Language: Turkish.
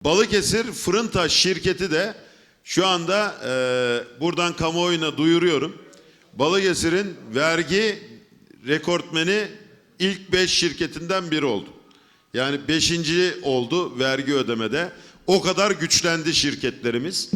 Balıkesir Fırıntaş şirketi de şu anda e, buradan kamuoyuna duyuruyorum. Balıkesir'in vergi rekortmeni ilk 5 şirketinden biri oldu. Yani 5. oldu vergi ödemede. O kadar güçlendi şirketlerimiz.